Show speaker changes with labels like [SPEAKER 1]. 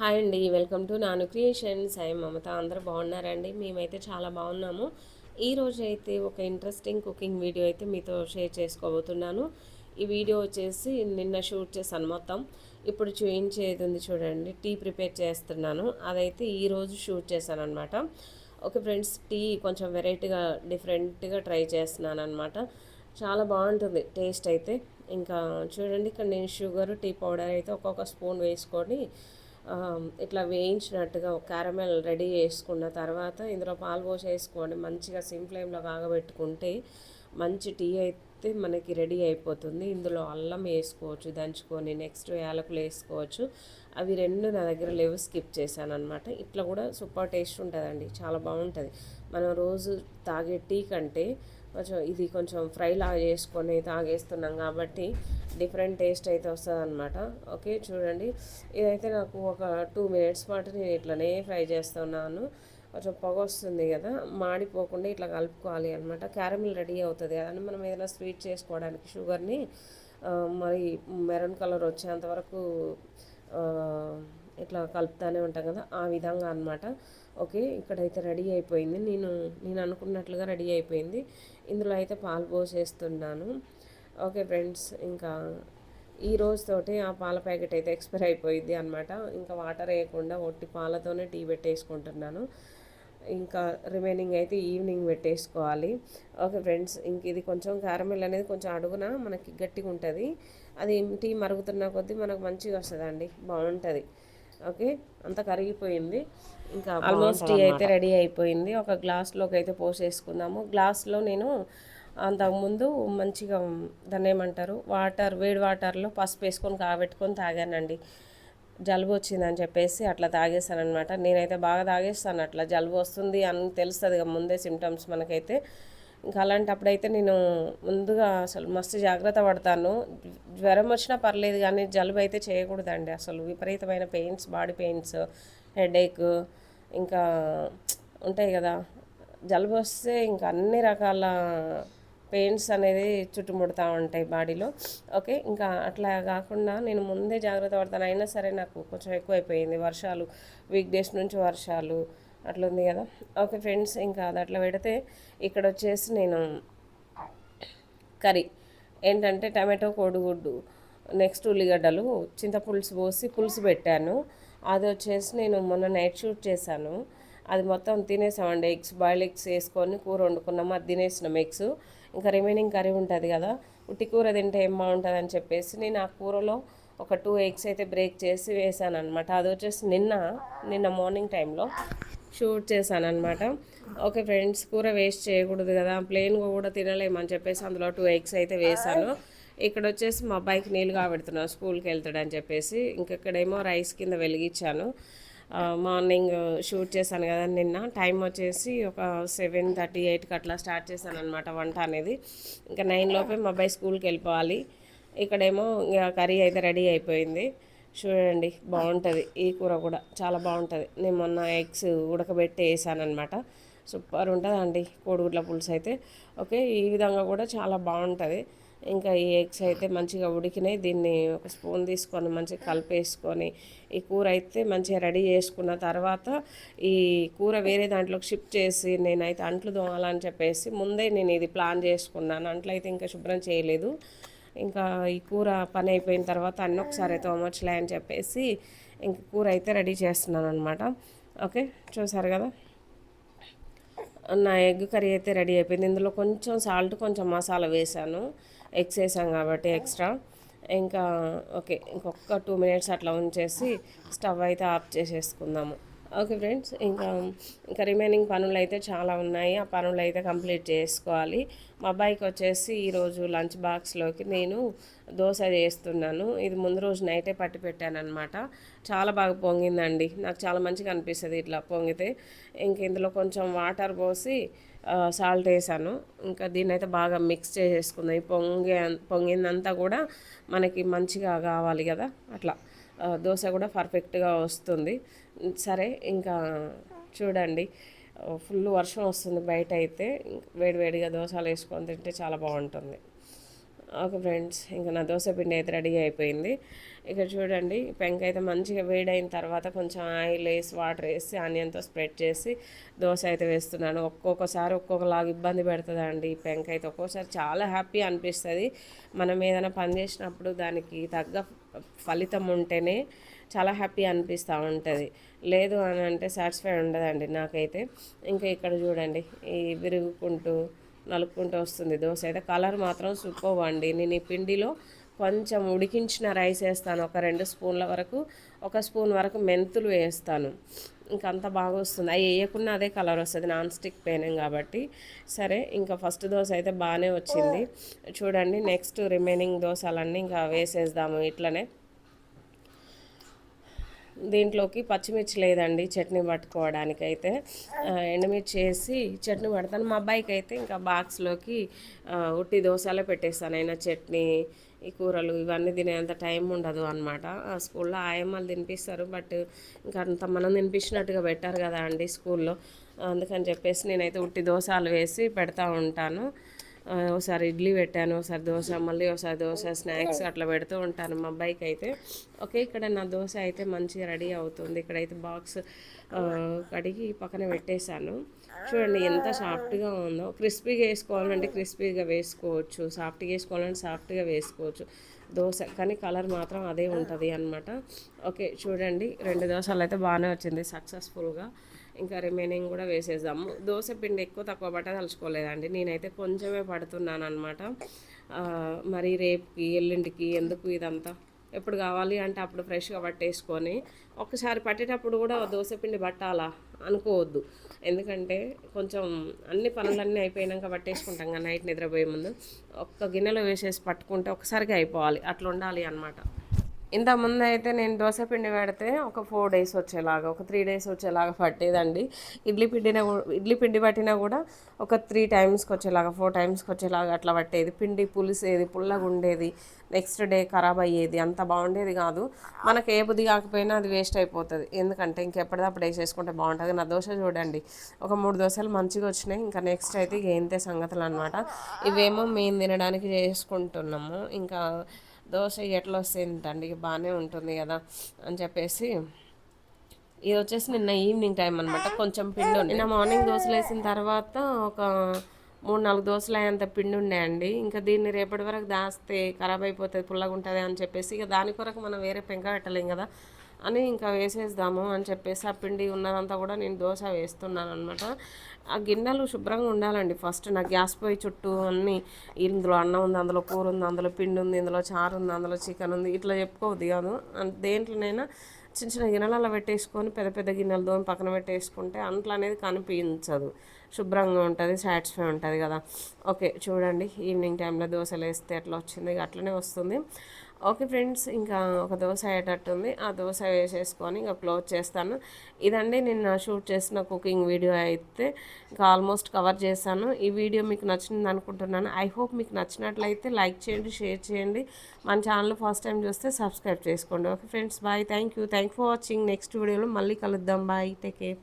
[SPEAKER 1] Hi అండి welcome to Nanu creations. I Mamata అందరూ బాగున్నారండి? మేమైతే చాలా బాగున్నాము. ఈరోజు అయితే ఒక ఇంట్రెస్టింగ్ కుకింగ్ వీడియో అయితే మీతో షేర్ చేసుకోబోతున్నాను. ఈ వీడియో వచ్చేసి నిన్న షూట్ చేశాను మొత్తం. ఇప్పుడు చూయించేది ఉంది చూడండి టీ ప్రిపేర్ చేస్తున్నాను. అదైతే ఈరోజు షూట్ చేశాను అనమాట ఓకే ఫ్రెండ్స్ టీ కొంచెం వెరైటీగా డిఫరెంట్గా ట్రై చేస్తున్నాను అనమాట చాలా బాగుంటుంది టేస్ట్ అయితే. ఇంకా చూడండి ఇక్కడ నేను షుగర్ టీ పౌడర్ అయితే ఒక్కొక్క స్పూన్ వేసుకొని ఇట్లా వేయించినట్టుగా క్యారమెల్ రెడీ చేసుకున్న తర్వాత ఇందులో పాలు పోసి వేసుకొని మంచిగా సిమ్ ఫ్లేమ్లో కాగబెట్టుకుంటే మంచి టీ అయితే మనకి రెడీ అయిపోతుంది. ఇందులో అల్లం వేసుకోవచ్చు దంచుకొని నెక్స్ట్ యాలకులు వేసుకోవచ్చు. అవి రెండు నా దగ్గర లేవు స్కిప్ చేశాను అనమాట ఇట్లా కూడా సూపర్ టేస్ట్ ఉంటుందండి చాలా బాగుంటుంది. మనం రోజు తాగే టీ కంటే కొంచెం ఇది కొంచెం ఫ్రై చేసుకొని తాగేస్తున్నాం కాబట్టి డిఫరెంట్ టేస్ట్ అయితే వస్తుంది అనమాట ఓకే చూడండి. ఇదైతే నాకు ఒక టూ మినిట్స్ పాటు నేను ఇట్లనే ఫ్రై చేస్తున్నాను. కొంచెం పొగ వస్తుంది కదా మాడిపోకుండా ఇట్లా కలుపుకోవాలి అనమాట క్యారమిల్ రెడీ అవుతుంది కదా మనం ఏదైనా స్వీట్ చేసుకోవడానికి షుగర్ని మరి మెరూన్ కలర్ వచ్చేంత వరకు ఇట్లా కలుపుతూనే ఉంటాం కదా ఆ విధంగా అనమాట ఓకే ఇక్కడైతే రెడీ అయిపోయింది. నేను నేను అనుకున్నట్లుగా రెడీ అయిపోయింది. ఇందులో అయితే పాలు పోసేస్తున్నాను. ఓకే ఫ్రెండ్స్ ఇంకా ఈ రోజుతోటి ఆ పాల ప్యాకెట్ అయితే ఎక్స్పైర్ అయిపోయింది అనమాట ఇంకా వాటర్ వేయకుండా ఒట్టి పాలతోనే టీ పెట్టేసుకుంటున్నాను. ఇంకా రిమైనింగ్ అయితే ఈవినింగ్ పెట్టేసుకోవాలి. ఓకే ఫ్రెండ్స్ ఇంక ఇది కొంచెం క్యారమిల్ అనేది కొంచెం అడుగున మనకి గట్టిగా ఉంటుంది అది టీ మరుగుతున్న కొద్దీ మనకు మంచిగా వస్తుందండి బాగుంటుంది. ఓకే? అంత కరిగిపోయింది. ఇంకా ఆల్మోస్ట్ టీ అయితే రెడీ అయిపోయింది. ఒక గ్లాస్లోకి అయితే పోసేసుకుందాము గ్లాస్లో నేను అంతకుముందు మంచిగా దాన్ని ఏమంటారు? వాటర్ వేడి వాటర్లో పసుపు వేసుకొని కాబెట్టుకొని తాగానండి. జలుబు వచ్చిందని చెప్పేసి అట్లా తాగేస్తాను అనమాట నేనైతే బాగా తాగేస్తాను. అట్లా జలుబు వస్తుంది అని తెలుస్తుంది ముందే సిమ్టమ్స్ మనకైతే. ఇంకా అలాంటప్పుడైతే నేను ముందుగా అసలు మస్తు జాగ్రత్త పడతాను. జ్వరం వచ్చినా పర్లేదు కానీ జలుబు అయితే చేయకూడదండి. అసలు విపరీతమైన పెయిన్స్ బాడీ పెయిన్స్ హెడేక్ ఇంకా ఉంటాయి కదా. జలుబు వస్తే ఇంకా అన్ని రకాల పెయిన్స్ అనేది చుట్టుముడుతూ ఉంటాయి బాడీలో. ఓకే ఇంకా అట్లా కాకుండా నేను ముందే జాగ్రత్త పడతాను. అయినా సరే నాకు కొంచెం ఎక్కువైపోయింది వర్షాలు వీక్ డేస్ నుంచి వర్షాలు అట్లా ఉంది కదా. ఓకే ఫ్రెండ్స్ ఇంకా అది అట్లా పెడితే ఇక్కడ వచ్చేసి నేను కర్రీ. ఏంటంటే టమాటో కోడిగుడ్డు నెక్స్ట్ ఉల్లిగడ్డలు చింతపులుసు పోసి పులుసు పెట్టాను. అది వచ్చేసి నేను మొన్న నైట్ షూట్ చేశాను. అది మొత్తం తినేసామండి. ఎగ్స్ బాయిల్ ఎగ్స్ వేసుకొని కూర వండుకున్నాము అది తినేసినాం ఎగ్స్. ఇంకా రిమైనింగ్ కర్రీ ఉంటుంది కదా. ఉట్టి కూర తింటే ఏం బాగుంటుంది అని చెప్పేసి నేను ఆ కూరలో ఒక టూ ఎగ్స్ అయితే బ్రేక్ చేసి వేసాను అనమాట అది వచ్చేసి నిన్న నిన్న మార్నింగ్ టైంలో షూట్ చేశాను అనమాట ఓకే ఫ్రెండ్స్ కూర వేస్ట్ చేయకూడదు కదా ప్లెయిన్గా కూడా తినలేమని చెప్పేసి అందులో టూ ఎగ్స్ అయితే వేసాను ఇక్కడ వచ్చేసి మా అబ్బాయికి నీళ్ళు కాబెడుతున్నాను స్కూల్కి వెళ్తాడని చెప్పేసి. ఇంకెక్కడేమో రైస్ కింద వెలిగించాను. మార్నింగ్ షూట్ చేశాను కదా నిన్న. టైం వచ్చేసి ఒక సెవెన్ థర్టీ ఎయిట్కి అట్లా స్టార్ట్ చేశాను అనమాట వంట అనేది. ఇంకా నైన్ లోపే మా అబ్బాయి స్కూల్కి వెళ్ళిపోవాలి. ఇక్కడేమో ఇంకా కర్రీ అయితే రెడీ అయిపోయింది. చూడండి బాగుంటుంది. ఈ కూర కూడా చాలా బాగుంటుంది. నేను మొన్న ఎగ్స్ ఉడకబెట్టి వేసాను సూపర్ ఉంటుందండి కోడిగుడ్ల పులుసు అయితే. ఓకే ఈ విధంగా కూడా చాలా బాగుంటుంది. ఇంకా ఈ ఎగ్స్ అయితే మంచిగా ఉడికినాయి. దీన్ని ఒక స్పూన్ తీసుకొని మంచిగా కలిపేసుకొని ఈ కూర అయితే మంచిగా రెడీ చేసుకున్న తర్వాత ఈ కూర వేరే దాంట్లోకి షిఫ్ట్ చేసి నేనైతే అంట్లు దోమాలని చెప్పేసి ముందే నేను ఇది ప్లాన్ చేసుకున్నాను. అంట్లు అయితే ఇంకా శుభ్రం చేయలేదు. ఇంకా ఈ కూర పని అయిపోయిన తర్వాత అన్నీ ఒకసారి తోమొచ్చులే అని చెప్పేసి ఇంక కూర అయితే రెడీ చేస్తున్నాను అనమాట ఓకే చూసారు కదా? నా ఎగ్ కర్రీ అయితే రెడీ అయిపోయింది. ఇందులో కొంచెం సాల్ట్ కొంచెం మసాలా వేసాను. ఎగ్స్ వేసాం కాబట్టి ఎక్స్ట్రా. ఇంకా ఓకే ఇంకొక టూ మినిట్స్ అట్లా ఉంచేసి స్టవ్ అయితే ఆఫ్ చేసేసుకుందాము. ఓకే ఫ్రెండ్స్ ఇంకా ఇంకా రిమైనింగ్ పనులు అయితే చాలా ఉన్నాయి. ఆ పనులు అయితే కంప్లీట్ చేసుకోవాలి. మా అబ్బాయికి వచ్చేసి ఈరోజు లంచ్ బాక్స్లోకి నేను దోశ చేస్తున్నాను. ఇది ముందు రోజు నైటే పట్టి పెట్టాను చాలా బాగా పొంగిందండి. నాకు చాలా మంచిగా అనిపిస్తుంది ఇట్లా పొంగితే. ఇంక ఇందులో కొంచెం వాటర్ పోసి సాల్ట్ వేసాను. ఇంకా దీన్ని అయితే బాగా మిక్స్ చేసేసుకుందాం. ఈ పొంగే పొంగిందంతా కూడా మనకి మంచిగా కావాలి కదా. అట్లా దోశ కూడా పర్ఫెక్ట్గా వస్తుంది. సరే ఇంకా చూడండి. ఫుల్ వర్షం వస్తుంది బయట అయితే. వేడివేడిగా దోశలు వేసుకొని తింటే చాలా బాగుంటుంది. ఓకే ఫ్రెండ్స్ ఇంకా నా దోశ పిండి అయితే రెడీ అయిపోయింది. ఇక్కడ చూడండి పెంక అయితే మంచిగా వేడైన తర్వాత కొంచెం ఆయిల్ వేసి వాటర్ వేసి ఆనియన్తో స్ప్రెడ్ చేసి దోశ అయితే వేస్తున్నాను. ఒక్కొక్కసారి ఒక్కొక్కలాగా ఇబ్బంది పెడుతుంది అండి ఈ పెంక అయితే. ఒక్కొక్కసారి చాలా హ్యాపీ అనిపిస్తుంది. మనం ఏదైనా పని చేసినప్పుడు దానికి తగ్గ ఫలితం ఉంటేనే చాలా హ్యాపీ అనిపిస్తూ ఉంటుంది. లేదు అని అంటే సాటిస్ఫై ఉండదండి నాకైతే. ఇంకా ఇక్కడ చూడండి ఈ విరుగుకుంటూ నలుపుకుంటూ వస్తుంది దోశ. అయితే కలర్ మాత్రం సూపర్ అండి. నేను ఈ పిండిలో కొంచెం ఉడికించిన రైస్ వేస్తాను. ఒక రెండు స్పూన్ల వరకు ఒక స్పూన్ వరకు మెంతులు వేస్తాను. ఇంకంత అంత బాగా వస్తుంది. అవి వేయకుండా అదే కలర్ వస్తుంది. నాన్ స్టిక్ పేనం కాబట్టి. సరే ఇంకా ఫస్ట్ దోశ అయితే బాగానే వచ్చింది. చూడండి నెక్స్ట్ రిమైనింగ్ దోశలన్నీ ఇంకా వేసేద్దాము ఇట్లనే. దీంట్లోకి పచ్చిమిర్చి లేదండి చట్నీ పట్టుకోవడానికి అయితే ఎండుమిర్చి వేసి చట్నీ పడతాను. మా అబ్బాయికి అయితే ఇంకా బాక్స్లోకి ఉట్టి దోశలే పెట్టేస్తాను. అయినా చట్నీ ఈ కూరలు ఇవన్నీ తినేంత టైం ఉండదు అనమాట స్కూల్లో ఆయమ్మలు తినిపిస్తారు బట్ ఇంకా అంత మనం తినిపించినట్టుగా పెట్టారు కదా అండి స్కూల్లో. అందుకని చెప్పేసి నేనైతే ఉట్టి దోశలు వేసి పెడతా ఉంటాను. ఒకసారి ఇడ్లీ పెట్టాను ఒకసారి దోశ మళ్ళీ ఒకసారి దోశ స్నాక్స్ అట్లా పెడుతూ ఉంటాను మా అబ్బాయికి అయితే. ఓకే ఇక్కడ నా దోశ అయితే మంచిగా రెడీ అవుతుంది. ఇక్కడైతే బాక్స్ కడిగి పక్కన పెట్టేశాను. చూడండి ఎంత సాఫ్ట్గా ఉందో. క్రిస్పీగా వేసుకోవాలంటే క్రిస్పీగా వేసుకోవచ్చు. సాఫ్ట్గా వేసుకోవాలంటే సాఫ్ట్గా వేసుకోవచ్చు. దోశ కానీ కలర్ మాత్రం అదే ఉంటుంది అనమాట ఓకే చూడండి. రెండు దోశలు అయితే బాగానే వచ్చింది సక్సెస్ఫుల్గా. ఇంకా రిమైనింగ్ కూడా వేసేద్దాము. దోశ పిండి ఎక్కువ తక్కువ పట్ట తలుచుకోలేదండి. నేనైతే కొంచెమే పడుతున్నాను అనమాట మరి రేపుకి ఎల్లుండికి ఎందుకు ఇదంతా? ఎప్పుడు కావాలి అంటే అప్పుడు ఫ్రెష్గా పట్టేసుకొని ఒకసారి పట్టేటప్పుడు కూడా దోశ పిండి పట్టాలా? అనుకోవద్దు. ఎందుకంటే కొంచెం అన్ని పనులన్నీ అయిపోయినాక పట్టేసుకుంటాం కదా నైట్ నిద్రపోయే ముందు. ఒక్క గిన్నెలో వేసేసి పట్టుకుంటే ఒకసారిగా అయిపోవాలి. అట్లా ఉండాలి అనమాట ఇంతకుముందు అయితే నేను దోశ పిండి పెడితే ఒక ఫోర్ డేస్ వచ్చేలాగా ఒక త్రీ డేస్ వచ్చేలాగా పట్టేదండి. ఇడ్లీ పిండిన ఇడ్లీ పిండి పట్టినా కూడా ఒక త్రీ టైమ్స్కి వచ్చేలాగా ఫోర్ టైమ్స్కి వచ్చేలాగా అట్లా పట్టేది. పిండి పులిసేది పుల్లగా ఉండేది. నెక్స్ట్ డే ఖరాబ్ అయ్యేది. అంత బాగుండేది కాదు. మనకి ఏ బుద్ధి కాకపోయినా అది వేస్ట్ అయిపోతుంది. ఎందుకంటే ఇంకెప్పటిదప్పుడు వేసేసుకుంటే బాగుంటుంది. నా దోశ చూడండి. ఒక మూడు దోశలు మంచిగా వచ్చినాయి. ఇంకా నెక్స్ట్ అయితే ఇక ఏంతే సంగతులు అనమాట ఇవేమో మేము తినడానికి చేసుకుంటున్నాము. ఇంకా దోశ ఎట్లా వస్తుందండి బాగానే ఉంటుంది కదా అని చెప్పేసి ఇది వచ్చేసి నిన్న ఈవినింగ్ టైం అనమాట కొంచెం పిండి నిన్న మార్నింగ్ దోశలు వేసిన తర్వాత ఒక మూడు నాలుగు దోశలు అయ్యేంత పిండి ఉన్నాయండి ఇంకా దీన్ని రేపటి వరకు దాస్తే ఖరాబ్ అయిపోతుంది పుల్లగా ఉంటుంది అని చెప్పేసి ఇక దాని కొరకు మనం వేరే పెంక పెట్టలేం కదా. అని ఇంకా వేసేద్దాము అని చెప్పేసి ఆ పిండి ఉన్నదంతా కూడా నేను దోశ వేస్తున్నాను అనమాట ఆ గిన్నెలు శుభ్రంగా ఉండాలండి ఫస్ట్. నా గ్యాస్ పొయ్యి చుట్టూ అన్నీ ఇందులో అన్నం ఉంది అందులో కూర ఉంది అందులో పిండి ఉంది ఇందులో చారు ఉంది అందులో చికెన్ ఉంది. ఇట్లా చెప్పుకోవద్దు కాదు. దేంట్లోనైనా చిన్న చిన్న గిన్నెలలో పెట్టేసుకొని పెద్ద పెద్ద గిన్నెలు దోని పక్కన పెట్టేసుకుంటే అంట్లో అనేది కనిపించదు. శుభ్రంగా ఉంటుంది సాటిస్ఫై ఉంటుంది కదా. ఓకే చూడండి ఈవినింగ్ టైంలో దోశలు వేస్తే అట్లా వచ్చింది అట్లనే వస్తుంది. ఓకే ఫ్రెండ్స్ ఇంకా ఒక దోశ అయ్యేటట్టుంది ఆ దోశ వేసేసుకొని ఇంకా క్లోజ్ చేస్తాను. ఇదండి నేను షూట్ చేసిన కుకింగ్ వీడియో అయితే. ఇంకా ఆల్మోస్ట్ కవర్ చేశాను. ఈ వీడియో మీకు నచ్చింది అనుకుంటున్నాను. ఐ హోప్ మీకు నచ్చినట్లయితే లైక్ చేయండి షేర్ చేయండి. మన ఛానల్ ఫస్ట్ టైం చూస్తే సబ్స్క్రైబ్ చేసుకోండి. Okay friends bye. Thank you. Thank for watching. Next వీడియోలో మళ్ళీ కలుద్దాం. బాయ్. Take care.